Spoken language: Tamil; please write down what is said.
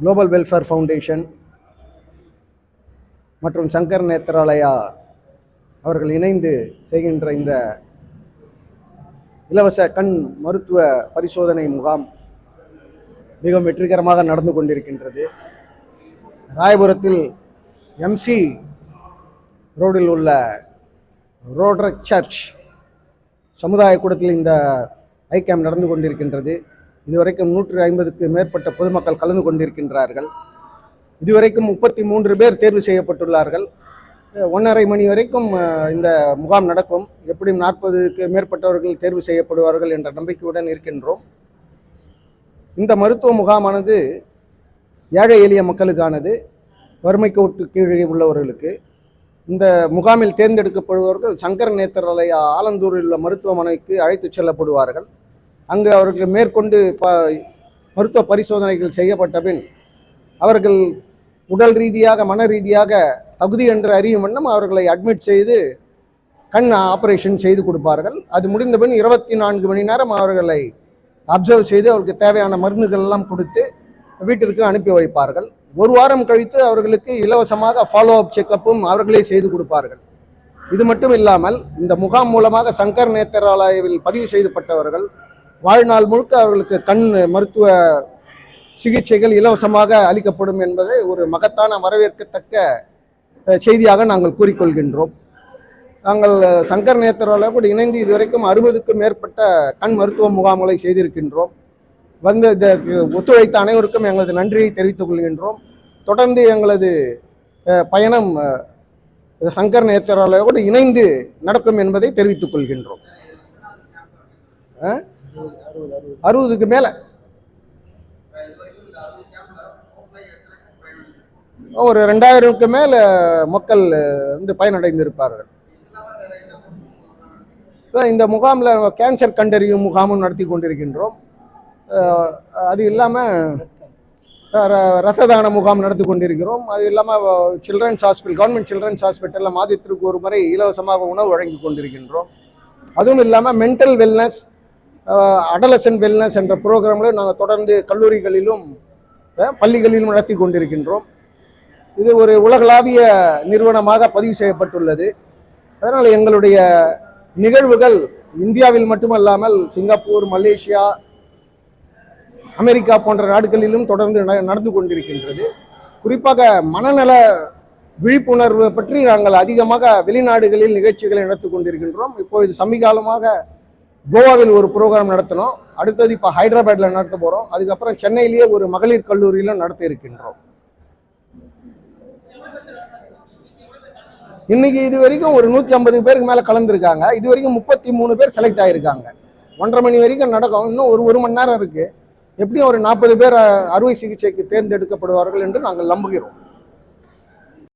குளோபல் வெல்ஃபேர் ஃபவுண்டேஷன் மற்றும் சங்கர் நேத்ராலயா அவர்கள் இணைந்து செய்கின்ற இந்த இலவச கண் மருத்துவ பரிசோதனை முகாம் மிகவும் வெற்றிகரமாக நடந்து கொண்டிருக்கின்றது. ராயபுரத்தில் எம்சி ரோடில் உள்ள ரோட்ரக் சர்ச் சமுதாய கூடத்தில் இந்த ஐ கேம் நடந்து கொண்டிருக்கின்றது. இதுவரைக்கும் நூற்றி ஐம்பதுக்கு மேற்பட்ட பொதுமக்கள் கலந்து கொண்டிருக்கின்றார்கள். இதுவரைக்கும் முப்பத்தி மூன்று பேர் தேர்வு செய்யப்பட்டுள்ளார்கள். ஒன்றரை மணி வரைக்கும் இந்த முகாம் நடக்கும். எப்படியும் நாற்பதுக்கு மேற்பட்டவர்கள் தேர்வு செய்யப்படுவார்கள் என்ற நம்பிக்கையுடன் இருக்கின்றோம். இந்த மருத்துவ முகாமானது ஏழை எளிய மக்களுக்கானது வறுமை கோட்டு கீழே உள்ளவர்களுக்கு. இந்த முகாமில் தேர்ந்தெடுக்கப்படுபவர்கள் சங்கர் நேத்திராலயா ஆலந்தூரில் உள்ள மருத்துவமனைக்கு அழைத்துச் செல்லப்படுவார்கள். அங்கு அவர்கள் மேற்கொண்டு ப மருத்துவ பரிசோதனைகள் செய்யப்பட்ட பின் அவர்கள் உடல் ரீதியாக மன ரீதியாக தகுதி என்று அறியும் வண்ணம் அவர்களை அட்மிட் செய்து கண் ஆபரேஷன் செய்து கொடுப்பார்கள். அது முடிந்த பின் இருபத்தி நான்கு மணி நேரம் அவர்களை அப்சர்வ் செய்து அவருக்கு தேவையான மருந்துகள் எல்லாம் கொடுத்து வீட்டிற்கு அனுப்பி வைப்பார்கள். ஒரு வாரம் கழித்து அவர்களுக்கு இலவசமாக ஃபாலோ அப் செக்கப்பும் அவர்களே செய்து கொடுப்பார்கள். இது மட்டும் இல்லாமல் இந்த முகாம் மூலமாக சங்கர் நேத்திராலயவில் பதிவு செய்யப்பட்டவர்கள் வாழ்நாள் முழுக்க அவர்களுக்கு கண் மருத்துவ சிகிச்சைகள் இலவசமாக அளிக்கப்படும் என்பதை ஒரு மகத்தான வரவேற்கத்தக்க செய்தியாக நாங்கள் கூறிக்கொள்கின்றோம். நாங்கள் அஹ், சங்கர் கூட இணைந்து இதுவரைக்கும் அறுபதுக்கும் மேற்பட்ட கண் மருத்துவ முகாம்களை செய்திருக்கின்றோம். வந்து இதற்கு ஒத்துழைத்த அனைவருக்கும் எங்களது நன்றியை தெரிவித்துக் கொள்கின்றோம். தொடர்ந்து எங்களது பயணம் அஹ், சங்கர் கூட இணைந்து நடக்கும் என்பதை தெரிவித்துக் கொள்கின்றோம். அறுபதுக்கு மேல. ஒரு ரெண்டாயிரம்க்கு மேல மக்கள் வந்து பயனடைந்திருப்பார்கள். இந்த முகாமில் கேன்சர் கண்டறியும் முகாமும் நடத்தி கொண்டிருக்கின்றோம். அது இல்லாமல் ரத்த தான முகாம் நடத்தி கொண்டிருக்கிறோம். அது இல்லாமல் சில்ட்ரன்ஸ் ஹாஸ்பிட்டல் கவர்மெண்ட் சில்ட்ரன்ஸ் ஹாஸ்பிட்டலில் மாதத்திற்கு ஒரு முறை இலவசமாக உணவு வழங்கி கொண்டிருக்கின்றோம். அதுவும் இல்லாமல் மென்டல் வெல்னஸ் அடலசன் வெல்னஸ் என்ற ப்ரோக்ராமில் நாங்கள் தொடர்ந்து கல்லூரிகளிலும் பள்ளிகளிலும் நடத்தி கொண்டிருக்கின்றோம். இது ஒரு உலகளாவிய நிறுவனமாக பதிவு செய்யப்பட்டுள்ளது. அதனால் எங்களுடைய நிகழ்வுகள் இந்தியாவில் மட்டுமல்லாமல் சிங்கப்பூர் மலேசியா அமெரிக்கா போன்ற நாடுகளிலும் தொடர்ந்து நட- நடந்து கொண்டிருக்கின்றது. குறிப்பாக மனநல விழிப்புணர்வு பற்றி நாங்கள் அதிகமாக வெளிநாடுகளில் நிகழ்ச்சிகளை நடத்தி கொண்டிருக்கின்றோம். இப்போது சமீகாலமாக கோவாவில் ஒரு ப்ரோக்ராம் நடத்தினோம். அடுத்தது இப்போ ஹைதராபாத்தில் நடத்த போகிறோம் அதுக்கப்புறம் சென்னையிலேயே ஒரு மகளிர் கல்லூரியிலும் நடத்த இருக்கின்றோம். இன்னைக்கு இது வரைக்கும் ஒரு நூற்றி ஐம்பது பேருக்கு மேலே கலந்துருக்காங்க. இது வரைக்கும் முப்பத்தி மூணு பேர் செலக்ட் ஆகியிருக்காங்க ஒன்றரை மணி வரைக்கும் நடக்கும். இன்னும் ஒரு ஒரு மணி நேரம் இருக்குது எப்படியும் ஒரு நாற்பது பேர் அறுவை சிகிச்சைக்கு தேர்ந்தெடுக்கப்படுவார்கள் என்று நாங்கள் நம்புகிறோம்.